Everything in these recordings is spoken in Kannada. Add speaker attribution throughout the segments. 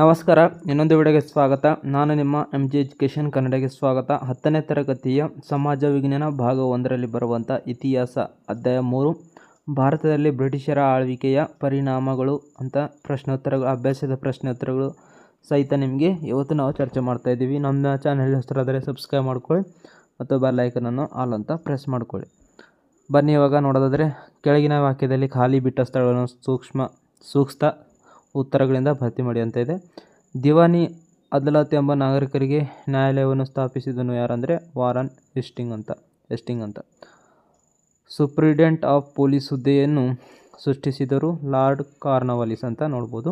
Speaker 1: ನಮಸ್ಕಾರ, ಇನ್ನೊಂದು ವಿಡಿಯೋಗೆ ಸ್ವಾಗತ. ನಾನು ನಿಮ್ಮ ಎಂ ಜಿ ಎಜುಕೇಷನ್ ಕನ್ನಡಗೆ ಸ್ವಾಗತ. ಹತ್ತನೇ ತರಗತಿಯ ಸಮಾಜ ವಿಜ್ಞಾನ ಭಾಗ ಒಂದರಲ್ಲಿ ಬರುವಂಥ ಇತಿಹಾಸ ಅಧ್ಯಾಯ ಮೂರು. ಭಾರತದಲ್ಲಿ ಬ್ರಿಟಿಷರ ಆಳ್ವಿಕೆಯ ಪರಿಣಾಮಗಳು ಅಂತ ಪ್ರಶ್ನೋತ್ತರಗಳು, ಅಭ್ಯಾಸದ ಪ್ರಶ್ನೋತ್ತರಗಳು ಸಹಿತ ನಿಮಗೆ ಇವತ್ತು ನಾವು ಚರ್ಚೆ ಮಾಡ್ತಾ ಇದ್ದೀವಿ. ನಮ್ಮ ಚಾನಲ್ ಹೆಸರಾದರೆ ಸಬ್ಸ್ಕ್ರೈಬ್ ಮಾಡ್ಕೊಳ್ಳಿ ಮತ್ತು ಬೆಲ್ ಐಕನನ್ನು ಆಲ್ ಅಂತ ಪ್ರೆಸ್ ಮಾಡ್ಕೊಳ್ಳಿ. ಬನ್ನಿ ಇವಾಗ ನೋಡೋದಾದರೆ, ಕೆಳಗಿನ ವಾಕ್ಯದಲ್ಲಿ ಖಾಲಿ ಬಿಟ್ಟ ಸ್ಥಳಗಳನ್ನು ಸೂಕ್ಷ್ಮ, ಸೂಕ್ತ ಉತ್ತರಗಳಿಂದ ಭರ್ತಿ ಮಾಡಿ ಅಂತ ಇದೆ ದಿವಾನಿ ಅದಾಲತ್ ಎಂಬ ನಾಗರಿಕರಿಗೆ ನ್ಯಾಯಾಲಯವನ್ನು ಸ್ಥಾಪಿಸಿದನು ಯಾರಂದರೆ? ವಾರನ್ ಎಸ್ಟಿಂಗ್ ಅಂತ ಎಸ್ಟಿಂಗ್ ಅಂತ. ಸುಪ್ರಿಡೆಂಟ್ ಆಫ್ ಪೊಲೀಸ್ ಹುದ್ದೆಯನ್ನು ಸೃಷ್ಟಿಸಿದರು ಲಾರ್ಡ್ ಕಾರ್ನವಾಲಿಸ್ ಅಂತ ನೋಡ್ಬೋದು.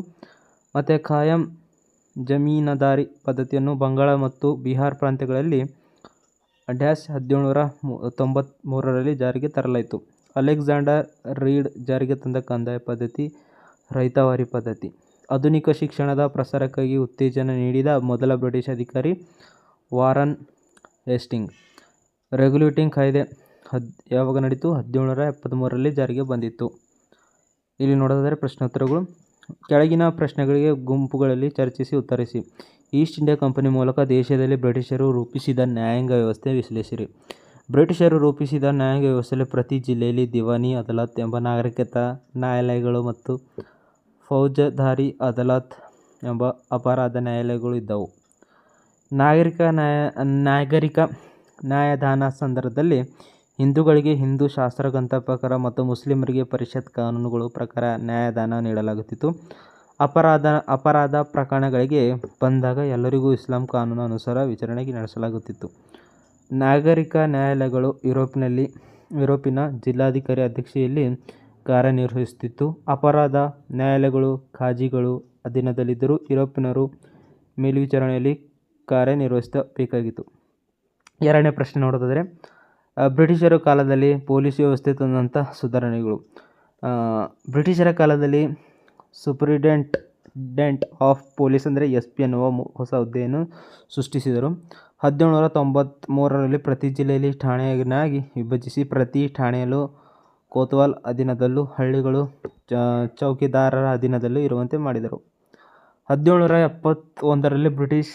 Speaker 1: ಮತ್ತು ಖಾಯಂ ಜಮೀನದಾರಿ ಪದ್ಧತಿಯನ್ನು ಬಂಗಾಳ ಮತ್ತು ಬಿಹಾರ್ ಪ್ರಾಂತ್ಯಗಳಲ್ಲಿ ಡ್ಯಾಶ್ ಹದಿನೇಳುನೂರ ತೊಂಬತ್ತ್ಮೂರರಲ್ಲಿ ಜಾರಿಗೆ ತರಲಾಯಿತು. ಅಲೆಕ್ಸಾಂಡರ್ ರೀಡ್ ಜಾರಿಗೆ ತಂದ ಕಂದಾಯ ಪದ್ಧತಿ ರೈತವಾರಿ ಪದ್ಧತಿ. ಆಧುನಿಕ ಶಿಕ್ಷಣದ ಪ್ರಸಾರಕ್ಕಾಗಿ ಉತ್ತೇಜನ ನೀಡಿದ ಮೊದಲ ಬ್ರಿಟಿಷ್ ಅಧಿಕಾರಿ ವಾರನ್ ಹೇಸ್ಟಿಂಗ್. ರೆಗ್ಯುಲೇಟಿಂಗ್ ಕಾಯ್ದೆ ಹದ್, ಯಾವಾಗ ನಡೀತು? ಹದಿನೇಳುನೂರ ಎಪ್ಪತ್ತ್ಮೂರರಲ್ಲಿ ಜಾರಿಗೆ ಬಂದಿತ್ತು. ಇಲ್ಲಿ ನೋಡೋದಾದರೆ ಪ್ರಶ್ನೋತ್ತರಗಳು ಕೆಳಗಿನ ಪ್ರಶ್ನೆಗಳಿಗೆ ಗುಂಪುಗಳಲ್ಲಿ ಚರ್ಚಿಸಿ ಉತ್ತರಿಸಿ. ಈಸ್ಟ್ ಇಂಡಿಯಾ ಕಂಪನಿ ಮೂಲಕ ದೇಶದಲ್ಲಿ ಬ್ರಿಟಿಷರು ರೂಪಿಸಿದ ನ್ಯಾಯಾಂಗ ವ್ಯವಸ್ಥೆ ವಿಶ್ಲೇಷಿಸಿರಿ. ಬ್ರಿಟಿಷರು ರೂಪಿಸಿದ ನ್ಯಾಯಾಂಗ ವ್ಯವಸ್ಥೆಯಲ್ಲಿ ಪ್ರತಿ ಜಿಲ್ಲೆಯಲ್ಲಿ ದಿವಾನಿ, ಅದಾಲತ್ ಎಂಬ ನಾಗರಿಕತಾ ನ್ಯಾಯಾಲಯಗಳು ಮತ್ತು ಫೌಜದಾರಿ ಅದಾಲತ್ ಎಂಬ ಅಪರಾಧ ನ್ಯಾಯಾಲಯಗಳು ಇದ್ದವು. ನಾಗರಿಕ ನ್ಯಾಯ, ನಾಗರಿಕ ನ್ಯಾಯದಾನ ಸಂದರ್ಭದಲ್ಲಿ ಹಿಂದೂಗಳಿಗೆ ಹಿಂದೂ ಶಾಸ್ತ್ರ ಗ್ರಂಥ ಪ್ರಕಾರ ಮತ್ತು ಮುಸ್ಲಿಮರಿಗೆ ಪರಿಷತ್ ಕಾನೂನುಗಳು ಪ್ರಕಾರ ನ್ಯಾಯದಾನ ನೀಡಲಾಗುತ್ತಿತ್ತು. ಅಪರಾಧ ಅಪರಾಧ ಪ್ರಕರಣಗಳಿಗೆ ಬಂದಾಗ ಎಲ್ಲರಿಗೂ ಇಸ್ಲಾಂ ಕಾನೂನು ಅನುಸಾರ ವಿಚಾರಣೆಗೆ ನಡೆಸಲಾಗುತ್ತಿತ್ತು. ನಾಗರಿಕ ನ್ಯಾಯಾಲಯಗಳು ಯುರೋಪ್ನಲ್ಲಿ, ಯುರೋಪಿನ ಜಿಲ್ಲಾಧಿಕಾರಿ ಅಧ್ಯಕ್ಷತೆಯಲ್ಲಿ ಕಾರ್ಯನಿರ್ವಹಿಸುತ್ತಿತ್ತು. ಅಪರಾಧ, ನ್ಯಾಯಾಲಯಗಳು, ಖಾಜಿಗಳು ಅಧೀನದಲ್ಲಿದ್ದರೂ ಯುರೋಪಿನರು ಮೇಲ್ವಿಚಾರಣೆಯಲ್ಲಿ ಕಾರ್ಯನಿರ್ವಹಿಸಬೇಕಾಗಿತ್ತು. ಎರಡನೇ ಪ್ರಶ್ನೆ ನೋಡೋದಾದರೆ ಬ್ರಿಟಿಷರ ಕಾಲದಲ್ಲಿ ಪೊಲೀಸ್ ವ್ಯವಸ್ಥೆ ತಂದಂಥ ಸುಧಾರಣೆಗಳು. ಬ್ರಿಟಿಷರ ಕಾಲದಲ್ಲಿ ಸುಪ್ರಿಡೆಂಟ್ ಡೆಂಟ್ ಆಫ್ ಪೊಲೀಸ್ ಅಂದರೆ ಎಸ್ ಪಿ ಎನ್ನುವ ಹೊಸ ಹುದ್ದೆಯನ್ನು ಸೃಷ್ಟಿಸಿದರು. ಹದಿನೇಳು ನೂರ ತೊಂಬತ್ತ್ಮೂರರಲ್ಲಿ ಪ್ರತಿ ಜಿಲ್ಲೆಯಲ್ಲಿ ಠಾಣೆಯನ್ನಾಗಿ ವಿಭಜಿಸಿ ಪ್ರತಿ ಠಾಣೆಯಲ್ಲೂ ಕೋತ್ವಾಲ್ ಅಧೀನದಲ್ಲೂ ಹಳ್ಳಿಗಳು ಚೌಕಿದಾರರ ಅಧೀನದಲ್ಲೂ ಇರುವಂತೆ ಮಾಡಿದರು. ಹದಿನೇಳುನೂರ ಎಪ್ಪತ್ತೊಂದರಲ್ಲಿ ಬ್ರಿಟಿಷ್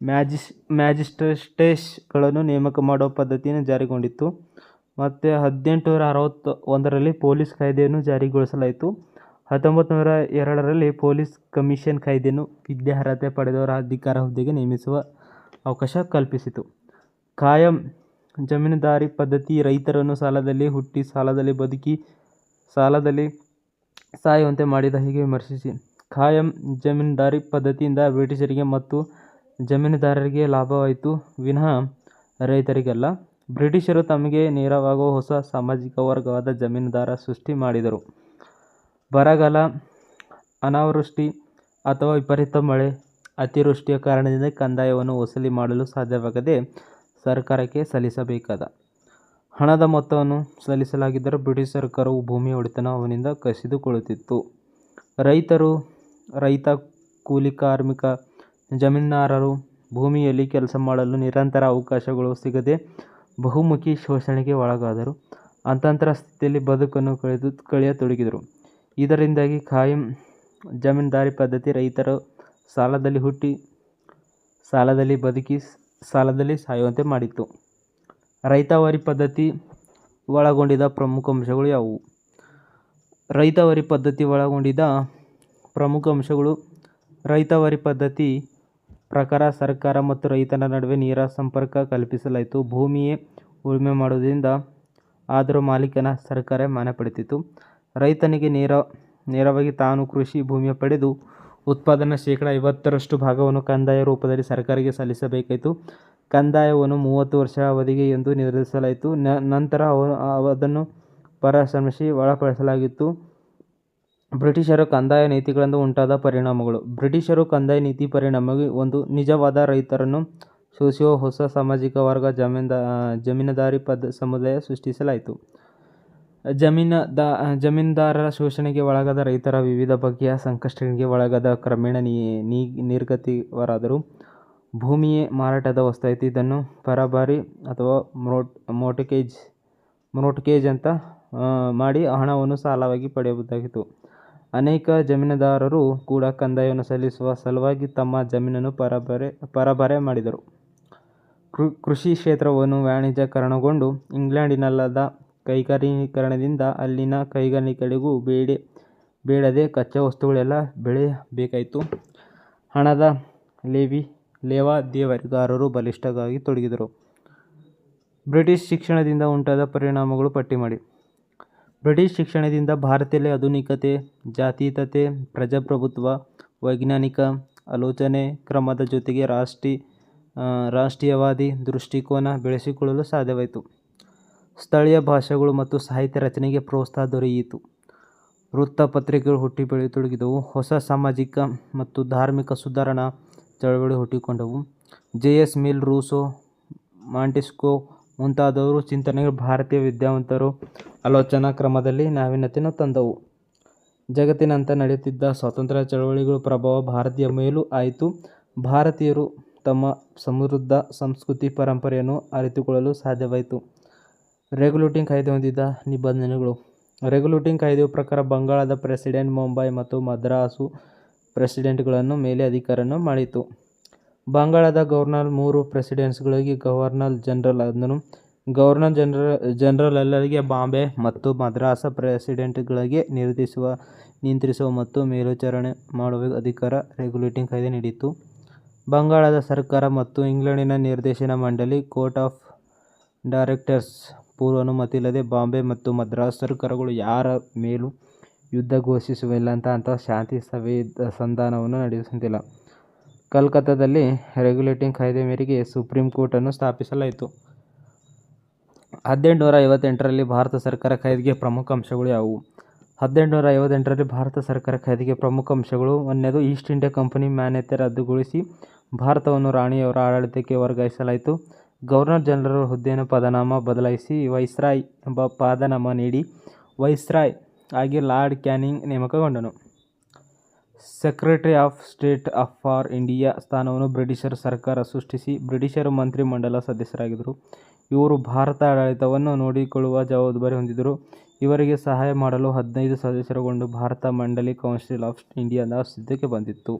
Speaker 1: ಮ್ಯಾಜಿಸ್ ಮ್ಯಾಜಿಸ್ಟ್ರೇಟೇಟ್ಸ್ಗಳನ್ನು ನೇಮಕ ಮಾಡುವ ಪದ್ಧತಿಯನ್ನು ಜಾರಿಗೊಂಡಿತ್ತು. ಮತ್ತು ಹದಿನೆಂಟುನೂರ ಅರವತ್ತ ಒಂದರಲ್ಲಿ ಪೊಲೀಸ್ ಕಾಯ್ದೆಯನ್ನು ಜಾರಿಗೊಳಿಸಲಾಯಿತು. ಹತ್ತೊಂಬತ್ತು ನೂರ ಎರಡರಲ್ಲಿ ಪೊಲೀಸ್ ಕಮಿಷನ್ ಕಾಯ್ದೆಯನ್ನು ವಿದ್ಯಾರ್ಹತೆ ಪಡೆದವರ ಅಧಿಕಾರ ಹುದ್ದೆಗೆ ನೇಮಿಸುವ ಅವಕಾಶ ಕಲ್ಪಿಸಿತು. ಖಾಯಂ ಜಮೀನುದಾರಿ ಪದ್ಧತಿ ರೈತರನ್ನು ಸಾಲದಲ್ಲಿ ಹುಟ್ಟಿ ಸಾಲದಲ್ಲಿ ಬದುಕಿ ಸಾಲದಲ್ಲಿ ಸಾಯುವಂತೆ ಮಾಡಿದ ಹೀಗೆ ವಿಮರ್ಶಿಸಿ. ಖಾಯಂ ಜಮೀನುದಾರಿ ಪದ್ಧತಿಯಿಂದ ಬ್ರಿಟಿಷರಿಗೆ ಮತ್ತು ಜಮೀನುದಾರರಿಗೆ ಲಾಭವಾಯಿತು. ವಿನಃ ರೈತರಿಗಲ್ಲ. ಬ್ರಿಟಿಷರು ತಮಗೆ ನೇರವಾಗುವ ಹೊಸ ಸಾಮಾಜಿಕ ವರ್ಗವಾದ ಜಮೀನುದಾರ ಸೃಷ್ಟಿ ಮಾಡಿದರು. ಬರಗಾಲ, ಅನಾವೃಷ್ಟಿ ಅಥವಾ ವಿಪರೀತ ಮಳೆ, ಅತಿವೃಷ್ಟಿಯ ಕಾರಣದಿಂದ ಕಂದಾಯವನ್ನು ವಸೂಲಿ ಮಾಡಲು ಸಾಧ್ಯವಾಗದೆ ಸರ್ಕಾರಕ್ಕೆ ಸಲ್ಲಿಸಬೇಕಾದ ಹಣದ ಮೊತ್ತವನ್ನು ಸಲ್ಲಿಸಲಾಗಿದ್ದರೂ ಬ್ರಿಟಿಷ್ ಸರ್ಕಾರವು ಭೂಮಿಯ ಒಡೆತನ ಅವನಿಂದ ಕಸಿದುಕೊಳ್ಳುತ್ತಿತ್ತು. ರೈತರು, ರೈತ ಕೂಲಿ ಕಾರ್ಮಿಕ, ಜಮೀನ್ದಾರರು ಭೂಮಿಯಲ್ಲಿ ಕೆಲಸ ಮಾಡಲು ನಿರಂತರ ಅವಕಾಶಗಳು ಸಿಗದೆ ಬಹುಮುಖಿ ಶೋಷಣೆಗೆ ಒಳಗಾದರು. ಅಂತಂತರ ಸ್ಥಿತಿಯಲ್ಲಿ ಬದುಕನ್ನು ಕಳೆದು, ಕಳೆಯತೊಡಗಿದರು. ಇದರಿಂದಾಗಿ ಖಾಯಂ ಜಮೀನ್ದಾರಿ ಪದ್ಧತಿ ರೈತರು ಸಾಲದಲ್ಲಿ ಹುಟ್ಟಿ, ಸಾಲದಲ್ಲಿ ಬದುಕಿ ಸಾಲದಲ್ಲಿ ಸಾಯುವಂತೆ ಮಾಡಿತ್ತು. ರೈತಾವರಿ ಪದ್ಧತಿ ಒಳಗೊಂಡಿದ್ದ ಪ್ರಮುಖ ಅಂಶಗಳು ಯಾವುವು? ರೈತಾವರಿ ಪದ್ಧತಿ ಒಳಗೊಂಡಿದ್ದ ಪ್ರಮುಖ ಅಂಶಗಳು ರೈತಾವರಿ ಪದ್ಧತಿ ಪ್ರಕಾರ ಸರ್ಕಾರ ಮತ್ತು ರೈತನ ನಡುವೆ ನೇರ ಸಂಪರ್ಕ ಕಲ್ಪಿಸಲಾಯಿತು. ಭೂಮಿಯೇ ಉಳುಮೆ ಮಾಡುವುದರಿಂದ ಆದರೂ ಮಾಲೀಕನ ಸರ್ಕಾರ ಮಾನ್ಯ ಪಡೆದಿತ್ತು ರೈತನಿಗೆ ನೇರ, ನೇರವಾಗಿ ತಾನು ಕೃಷಿ ಭೂಮಿಯ ಪಡೆದು ಉತ್ಪಾದನಾ ಶೇಕಡ ಐವತ್ತರಷ್ಟು ಭಾಗವನ್ನು ಕಂದಾಯ ರೂಪದಲ್ಲಿ ಸರ್ಕಾರಕ್ಕೆ ಸಲ್ಲಿಸಬೇಕಾಯಿತು. ಕಂದಾಯವನ್ನು ಮೂವತ್ತು ವರ್ಷ ಅವಧಿಗೆ ಎಂದು ನಿರ್ಧರಿಸಲಾಯಿತು. ನಂತರ ಅದನ್ನು ಪರಾಶ್ರಮಿಸಿ ಒಳಪಡಿಸಲಾಗಿತ್ತು. ಬ್ರಿಟಿಷರು ಕಂದಾಯ ನೀತಿಗಳಿಂದ ಉಂಟಾದ ಪರಿಣಾಮಗಳು. ಬ್ರಿಟಿಷರು ಕಂದಾಯ ನೀತಿ ಪರಿಣಾಮವಾಗಿ ಒಂದು ನಿಜವಾದ ರೈತರನ್ನು ಸೂಸುವ ಹೊಸ ಸಾಮಾಜಿಕ ವರ್ಗ ಜಮೀನ್ದ ಜಮೀನದಾರಿ ಪದ, ಸಮುದಾಯ ಸೃಷ್ಟಿಸಲಾಯಿತು. ಜಮೀನ ದಾ, ಜಮೀನ್ದಾರರ ಶೋಷಣೆಗೆ ಒಳಗಾದ ರೈತರ ವಿವಿಧ ಬಗೆಯ ಸಂಕಷ್ಟಗಳಿಗೆ ಒಳಗಾದ ಕ್ರಮೇಣ ನೀ ನಿರ್ಗತಿಕರಾದರು ಭೂಮಿಯೇ ಮಾರಾಟದ ವಸ್ತಾಯಿತು ಇದನ್ನು ಪರಭಾರಿ ಅಥವಾ ಮ್ರೋಟ್ ಮೋಟಕೇಜ್ ಮ್ರೋಟ್ಕೇಜ್ ಅಂತ ಮಾಡಿ ಹಣವನ್ನು ಸಾಲವಾಗಿ ಪಡೆಯಬಹುದಾಗಿತ್ತು ಅನೇಕ ಜಮೀನುದಾರರು ಕೂಡ ಕಂದಾಯವನ್ನು ಸಲ್ಲಿಸುವ ಸಲುವಾಗಿ ತಮ್ಮ ಜಮೀನನ್ನು ಪರಬರೆ ಪರಭರೆ ಮಾಡಿದರು. ಕೃಷಿ ಕ್ಷೇತ್ರವನ್ನು ವಾಣಿಜ್ಯಕರಣಗೊಂಡು ಇಂಗ್ಲೆಂಡಿನಲ್ಲಾದ ಕೈಗಾರಿಕೀಕರಣದಿಂದ ಅಲ್ಲಿನ ಕೈಗಾರಿಕೆಗಳಿಗೂ ಬೇಡದೆ ಕಚ್ಚಾ ವಸ್ತುಗಳೆಲ್ಲ ಬೆಳೆಯಬೇಕಾಯಿತು. ಹಣದ ಲೇವಾದೇವರಿಗಾರರು ಬಲಿಷ್ಠರಾಗಿ ತೊಡಗಿದರು. ಬ್ರಿಟಿಷ್ ಶಿಕ್ಷಣದಿಂದ ಉಂಟಾದ ಪರಿಣಾಮಗಳು ಪಟ್ಟಿ ಮಾಡಿ. ಬ್ರಿಟಿಷ್ ಶಿಕ್ಷಣದಿಂದ ಭಾರತದಲ್ಲಿ ಆಧುನಿಕತೆ, ಜಾತ್ಯತೀತತೆ, ಪ್ರಜಾಪ್ರಭುತ್ವ, ವೈಜ್ಞಾನಿಕ ಆಲೋಚನೆ ಕ್ರಮದ ಜೊತೆಗೆ ರಾಷ್ಟ್ರೀಯವಾದಿ ದೃಷ್ಟಿಕೋನ ಬೆಳೆಸಿಕೊಳ್ಳಲು ಸಾಧ್ಯವಾಯಿತು. ಸ್ಥಳೀಯ ಭಾಷೆಗಳು ಮತ್ತು ಸಾಹಿತ್ಯ ರಚನೆಗೆ ಪ್ರೋತ್ಸಾಹ ದೊರೆಯಿತು. ವೃತ್ತಪತ್ರಿಕೆಗಳು ಹುಟ್ಟಿ ಬೆಳೆಯತೊಡಗಿದವು. ಹೊಸ ಸಾಮಾಜಿಕ ಮತ್ತು ಧಾರ್ಮಿಕ ಸುಧಾರಣಾ ಚಳವಳಿ ಹುಟ್ಟಿಕೊಂಡವು. J. S. Mill, Rousseau, Montesquieu ಮುಂತಾದವರು ಚಿಂತನೆಗಳು ಭಾರತೀಯ ವಿದ್ಯಾವಂತರು ಆಲೋಚನಾ ಕ್ರಮದಲ್ಲಿ ನಾವೀನ್ಯತೆಯನ್ನು ತಂದವು. ಜಗತ್ತಿನಂತ ನಡೆಯುತ್ತಿದ್ದ ಸ್ವಾತಂತ್ರ್ಯ ಚಳವಳಿಗಳ ಪ್ರಭಾವ ಭಾರತೀಯ ಮೇಲೂ ಆಯಿತು. ಭಾರತೀಯರು ತಮ್ಮ ಸಮೃದ್ಧ ಸಂಸ್ಕೃತಿ ಪರಂಪರೆಯನ್ನು ಅರಿತುಕೊಳ್ಳಲು ಸಾಧ್ಯವಾಯಿತು. ರೆಗ್ಯುಲೇಟಿಂಗ್ ಕಾಯ್ದೆ ಹೊಂದಿದ್ದ ನಿಬಂಧನೆಗಳು. ರೆಗ್ಯುಲೇಟಿಂಗ್ ಕಾಯ್ದೆಯ ಪ್ರಕಾರ ಬಂಗಾಳದ ಪ್ರೆಸಿಡೆಂಟ್ ಮುಂಬೈ ಮತ್ತು ಮದ್ರಾಸು ಪ್ರೆಸಿಡೆಂಟ್ಗಳನ್ನು ಮೇಲೆ ಅಧಿಕಾರವನ್ನು ಮಾಡಿತು ಬಂಗಾಳದ ಗವರ್ನರ್ ಮೂರು ಪ್ರೆಸಿಡೆಂಟ್ಸ್ಗಳಿಗೆ ಗವರ್ನರ್ ಜನರಲ್ ಆದನು. ಗವರ್ನರ್ ಜನರಲ್ ಜನರಲ್ ಎಲ್ಲರಿಗೆ ಬಾಂಬೆ ಮತ್ತು ಮದ್ರಾಸ್ ನಿರ್ದೇಶಿಸುವ, ನಿಯಂತ್ರಿಸುವ ಮತ್ತು ಮೇಲ್ವಿಚಾರಣೆ ಮಾಡುವ ಅಧಿಕಾರ ರೆಗ್ಯುಲೇಟಿಂಗ್ ಕಾಯ್ದೆ ನೀಡಿತು. ಬಂಗಾಳದ ಸರ್ಕಾರ ಮತ್ತು ಇಂಗ್ಲೆಂಡಿನ ನಿರ್ದೇಶನ ಮಂಡಳಿ ಕೋರ್ಟ್ ಆಫ್ ಡೈರೆಕ್ಟರ್ಸ್ ಪೂರ್ವ ಅನುಮತಿ ಇಲ್ಲದೆ ಬಾಂಬೆ ಮತ್ತು ಮದ್ರಾಸ್ ಸರ್ಕಾರಗಳು ಯಾರ ಮೇಲೂ ಯುದ್ಧ ಘೋಷಿಸುವಿಲ್ಲ ಅಂತ ಅಂಥ ಶಾಂತಿ ಸಂಧಾನವನ್ನು ನಡೆಸುತ್ತಿಲ್ಲ ಕಲ್ಕತ್ತಾದಲ್ಲಿ ರೆಗ್ಯುಲೇಟಿಂಗ್ ಕಾಯ್ದೆ ಮೇರೆಗೆ ಸುಪ್ರೀಂ ಕೋರ್ಟನ್ನು ಸ್ಥಾಪಿಸಲಾಯಿತು. ಹದಿನೆಂಟುನೂರ ಐವತ್ತೆಂಟರಲ್ಲಿ ಭಾರತ ಸರ್ಕಾರ ಕಾಯ್ದೆಗೆ ಪ್ರಮುಖ ಅಂಶಗಳು ಯಾವುವು? ಹದಿನೆಂಟುನೂರ ಐವತ್ತೆಂಟರಲ್ಲಿ ಭಾರತ ಸರ್ಕಾರ ಕಾಯ್ದೆಗೆ ಪ್ರಮುಖ ಅಂಶಗಳು ಒಂದನೇದು ಈಸ್ಟ್ ಇಂಡಿಯಾ ಕಂಪನಿ ಮಾನ್ಯತೆ ರದ್ದುಗೊಳಿಸಿ ಭಾರತವನ್ನು ರಾಣಿಯವರ ಆಡಳಿತಕ್ಕೆ ವರ್ಗಾಯಿಸಲಾಯಿತು. ಗವರ್ನರ್ ಜನರಲ್ ಹುದ್ದೆಯನ್ನು ಪದನಾಮ ಬದಲಾಯಿಸಿ ವೈಸ್ರಾಯ್ ಎಂಬ ಪದನಾಮ ನೀಡಿ ವೈಸ್ರಾಯ್ ಆಗಿ lord Canning ನೇಮಕಗೊಂಡನು. Secretary of state of for India ಸ್ಥಾನವನ್ನು ಬ್ರಿಟಿಷರ ಸರ್ಕಾರ ಸೃಷ್ಟಿಸಿ ಬ್ರಿಟಿಷರು ಮಂತ್ರಿಮಂಡಲ ಸದಸ್ಯರಾಗಿದ್ದರು. ಇವರು ಭಾರತ ಆಡಳಿತವನ್ನು ನೋಡಿಕೊಳ್ಳುವ ಜವಾಬ್ದಾರಿ ಹೊಂದಿದ್ದರು. ಇವರಿಗೆ ಸಹಾಯ ಮಾಡಲು ಹದಿನೈದು ಸದಸ್ಯರುಗೊಂಡು ಭಾರತ ಮಂಡಳಿ ಕೌನ್ಸಿಲ್ ಆಫ್ ಇಂಡಿಯಾದ ಸಿದ್ಧಕ್ಕೆ ಬಂದಿತು.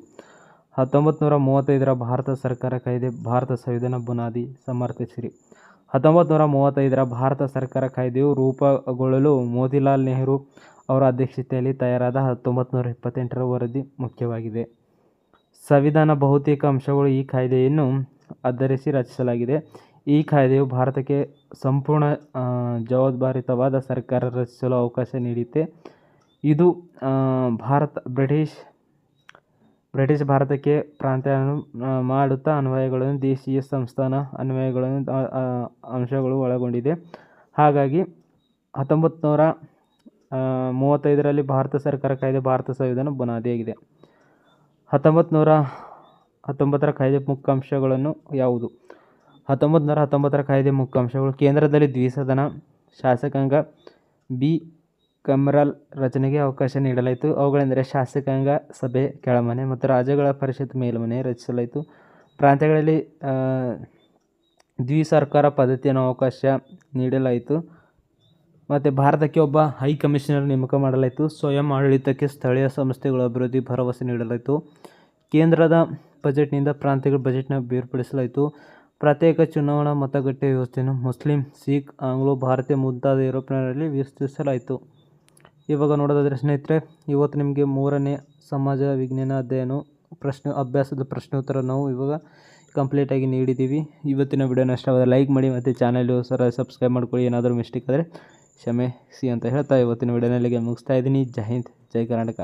Speaker 1: ಹತ್ತೊಂಬತ್ತು ನೂರ ಮೂವತ್ತೈದರ ಭಾರತ ಸರ್ಕಾರ ಕಾಯ್ದೆ ಭಾರತ ಸಂವಿಧಾನ ಬುನಾದಿ ಸಮರ್ಥಿಸಿರಿ. ಹತ್ತೊಂಬತ್ತು ನೂರ ಮೂವತ್ತೈದರ ಭಾರತ ಸರ್ಕಾರ ಕಾಯ್ದೆಯು ರೂಪುಗೊಳ್ಳಲು ಮೋತಿಲಾಲ್ ನೆಹರು ಅವರ ಅಧ್ಯಕ್ಷತೆಯಲ್ಲಿ ತಯಾರಾದ ಹತ್ತೊಂಬತ್ತು ನೂರ ಇಪ್ಪತ್ತೆಂಟರ ವರದಿ ಮುಖ್ಯವಾಗಿದೆ. ಸಂವಿಧಾನ ಬಹುತೇಕ ಅಂಶಗಳು ಈ ಕಾಯ್ದೆಯನ್ನು ಆಧರಿಸಿ ರಚಿಸಲಾಗಿದೆ. ಈ ಕಾಯ್ದೆಯು ಭಾರತಕ್ಕೆ ಸಂಪೂರ್ಣ ಜವಾಬ್ದಾರಿತವಾದ ಸರ್ಕಾರ ರಚಿಸಲು ಅವಕಾಶ ನೀಡಿತೆ ಇದು ಭಾರತ, ಬ್ರಿಟಿಷ್ ಭಾರತಕ್ಕೆ ಪ್ರಾಂತ್ಯವನ್ನು ಮಾಡುತ್ತಾ ಅನ್ವಯಗಳನ್ನು, ದೇಶೀಯ ಸಂಸ್ಥಾನ ಅನ್ವಯಗಳನ್ನು ಅಂಶಗಳು ಒಳಗೊಂಡಿದೆ. ಹಾಗಾಗಿ ಹತ್ತೊಂಬತ್ತು ನೂರ ಮೂವತ್ತೈದರಲ್ಲಿ ಭಾರತ ಸರ್ಕಾರ ಕಾಯ್ದೆ ಭಾರತ ಸಂವಿಧಾನ ಬುನಾದಿಯಾಗಿದೆ. ಹತ್ತೊಂಬತ್ತು ನೂರ ಹತ್ತೊಂಬತ್ತರ ಕಾಯ್ದೆ ಮುಖ್ಯ ಅಂಶಗಳನ್ನು ಯಾವುದು ಹತ್ತೊಂಬತ್ತು ನೂರ ಹತ್ತೊಂಬತ್ತರ ಮುಖ್ಯ ಅಂಶಗಳು ಕೇಂದ್ರದಲ್ಲಿ ದ್ವಿಸದನ ಶಾಸಕಾಂಗ ಬಿ ಕೇಮರಲ್ ರಚನೆಗೆ ಅವಕಾಶ ನೀಡಲಾಯಿತು. ಅವುಗಳೆಂದರೆ ಶಾಸಕಾಂಗ ಸಭೆ ಕೆಳಮನೆ ಮತ್ತು ರಾಜ್ಯಗಳ ಪರಿಷತ್ ಮೇಲ್ಮನೆ ರಚಿಸಲಾಯಿತು. ಪ್ರಾಂತ್ಯಗಳಲ್ಲಿ ದ್ವಿಸರ್ಕಾರ ಪದ್ಧತಿಯನ್ನು ಅವಕಾಶ ನೀಡಲಾಯಿತು. ಮತ್ತು ಭಾರತಕ್ಕೆ ಒಬ್ಬ ಹೈ ಕಮಿಷನರ್ ನೇಮಕ ಮಾಡಲಾಯಿತು. ಸ್ವಯಂ ಆಡಳಿತಕ್ಕೆ ಸ್ಥಳೀಯ ಸಂಸ್ಥೆಗಳ ಅಭಿವೃದ್ಧಿ ಭರವಸೆ ನೀಡಲಾಯಿತು. ಕೇಂದ್ರದ ಬಜೆಟ್ನಿಂದ ಪ್ರಾಂತ್ಯಗಳ ಬಜೆಟ್ನ ಬೇರ್ಪಡಿಸಲಾಯಿತು. ಪ್ರತ್ಯೇಕ ಚುನಾವಣಾ ಮತಗಟ್ಟೆ ವ್ಯವಸ್ಥೆಯನ್ನು ಮುಸ್ಲಿಂ, ಸಿಖ್, ಆಂಗ್ಲೋ ಭಾರತೀಯ ಮುಂತಾದ ಯುರೋಪ್ನಲ್ಲಿ ವಿಸ್ತರಿಸಲಾಯಿತು. ಇವಾಗ ನೋಡೋದಾದರೆ ಸ್ನೇಹಿತರೆ, ಇವತ್ತು ನಿಮಗೆ ಮೂರನೇ ಸಮಾಜ ವಿಜ್ಞಾನ ಅಧ್ಯಯನ ಪ್ರಶ್ನೆ, ಅಭ್ಯಾಸದ ಪ್ರಶ್ನೋತ್ತರ ನಾವು ಇವಾಗ ಕಂಪ್ಲೀಟಾಗಿ ನೀಡಿದ್ದೀವಿ. ಇವತ್ತಿನ ವಿಡಿಯೋನ ಇಷ್ಟವಾದ ಲೈಕ್ ಮಾಡಿ ಮತ್ತು ಚಾನಲ್ಗೆ ಸರ ಸಬ್ಸ್ಕ್ರೈಬ್ ಮಾಡ್ಕೊಳ್ಳಿ. ಏನಾದರೂ ಮಿಸ್ಟೇಕ್ ಆದರೆ ಕ್ಷಮಿಸಿ ಅಂತ ಹೇಳ್ತಾ ಇವತ್ತಿನ ವಿಡಿಯೋನಲ್ಲಿಗೆ ಮುಗಿಸ್ತಾ ಇದ್ದೀನಿ. ಜೈ ಹಿಂದ್, ಜೈ ಕರ್ನಾಟಕ.